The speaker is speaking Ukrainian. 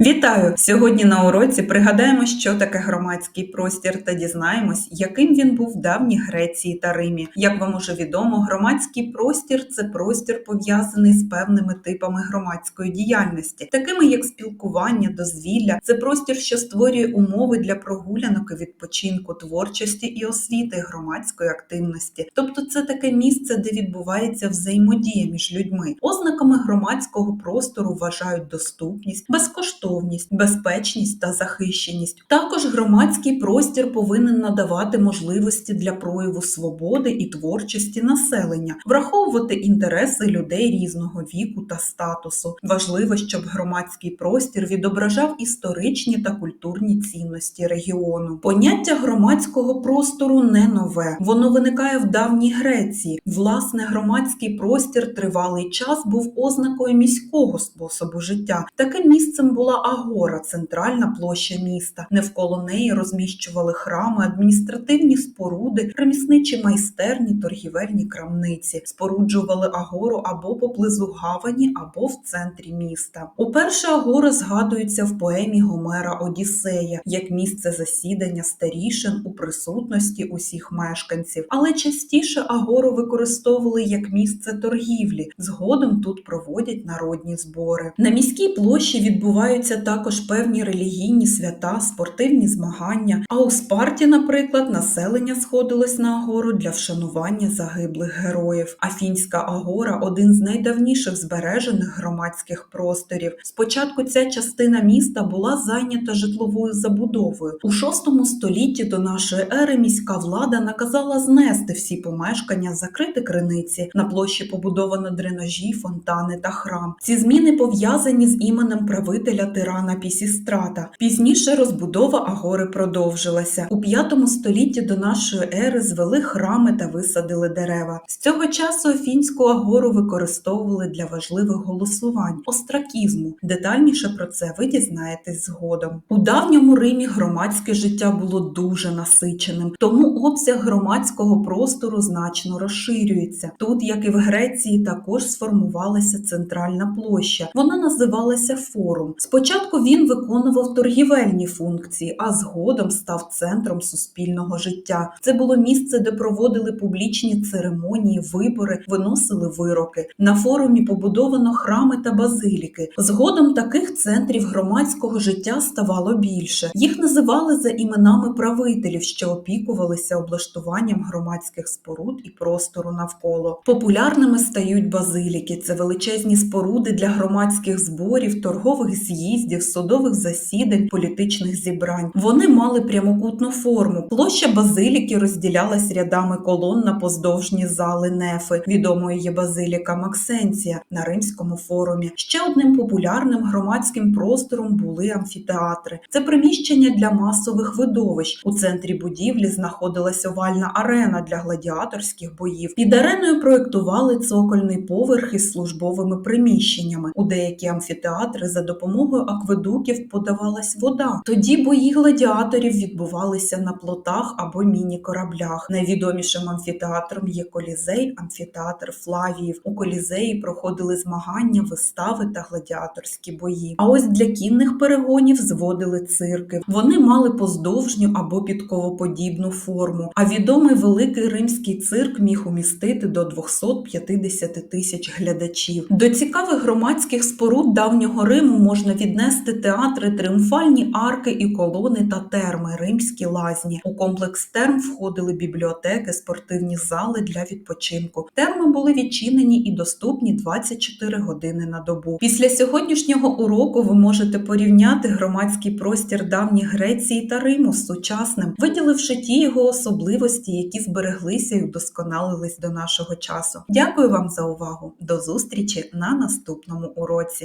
Вітаю! Сьогодні на уроці пригадаємо, що таке громадський простір та дізнаємось, яким він був в давній Греції та Римі. Як вам уже відомо, громадський простір це простір пов'язаний з певними типами громадської діяльності, такими як спілкування, дозвілля. Це простір, що створює умови для прогулянок і відпочинку, творчості і освіти, громадської активності. Тобто, це таке місце, де відбувається взаємодія між людьми. Ознаками громадського простору вважають доступність, безкоштовність, безпечність та захищеність. Також громадський простір повинен надавати можливості для прояву свободи і творчості населення, враховувати інтереси людей різного віку та статусу. Важливо, щоб громадський простір відображав історичні та культурні цінності регіону. Поняття громадського простору не нове. Воно виникає в давній Греції. Власне, громадський простір тривалий час був ознакою міського способу життя. Таким місцем була агора, центральна площа міста. Невколо неї розміщували храми, адміністративні споруди, ремісничі майстерні, торгівельні крамниці, споруджували агору або поблизу гавані, або в центрі міста. Уперше агора згадується в поемі Гомера Одіссея як місце засідання старішин у присутності усіх мешканців, але частіше агору використовували як місце торгівлі. Згодом тут проводять народні збори. На міській площі відбуваються також певні релігійні свята, спортивні змагання. А у Спарті, наприклад, населення сходилось на агору для вшанування загиблих героїв. Афінська агора один з найдавніших збережених громадських просторів. Спочатку ця частина міста була зайнята житловою забудовою. У VI столітті до нашої ери міська влада наказала знести всі помешкання, закрити криниці. На площі побудовано дренажі, фонтани та храм. Ці зміни пов'язані з іменем правителя тирана Пісістрата. Пізніше розбудова агори продовжилася. У V столітті до нашої ери звели храми та висадили дерева. З цього часу Афінську агору використовували для важливих голосувань, остракізму. Детальніше про це ви дізнаєтесь згодом. У давньому Римі громадське життя було дуже насиченим, тому обсяг громадського простору значно розширюється. Тут, як і в Греції, також сформувалася центральна площа. Вона називалася форум. Спочатку він виконував торгівельні функції, а згодом став центром суспільного життя. Це було місце, де проводили публічні церемонії, вибори, виносили вироки. На форумі побудовано храми та базиліки. Згодом таких центрів громадського життя ставало більше. Їх називали за іменами правителів, що опікувалися облаштуванням громадських споруд і простору навколо. Популярними стають базиліки. Це величезні споруди для громадських зборів, торгових з'їздів, судових засідань, політичних зібрань. Вони мали прямокутну форму. Площа базиліки розділялась рядами колон на поздовжні зали нефи. Відомою є базиліка Максенція на римському форумі. Ще одним популярним громадським простором були амфітеатри. Це приміщення для масових видовищ. У центрі будівлі знаходилась овальна арена для гладіаторських боїв. Під ареною проєктували цокольний поверх із службовими приміщеннями. У деякі амфітеатри за допомогою акведуків подавалась вода. Тоді бої гладіаторів відбувалися на плотах або міні-кораблях. Найвідомішим амфітеатром є колізей, амфітеатр Флавіїв. У колізеї проходили змагання, вистави та гладіаторські бої. А ось для кінних перегонів зводили цирки. Вони мали поздовжню або підковоподібну форму. А відомий великий римський цирк міг умістити до 250 тисяч глядачів. До цікавих громадських споруд давнього Риму можна віднести театри, тріумфальні арки і колони та терми, римські лазні. У комплекс терм входили бібліотеки, спортивні зали для відпочинку. Терми були відчинені і доступні 24 години на добу. Після сьогоднішнього уроку ви можете порівняти громадський простір давньої Греції та Риму з сучасним, виділивши ті його особливості, які збереглися і удосконалились до нашого часу. Дякую вам за увагу. До зустрічі на наступному уроці.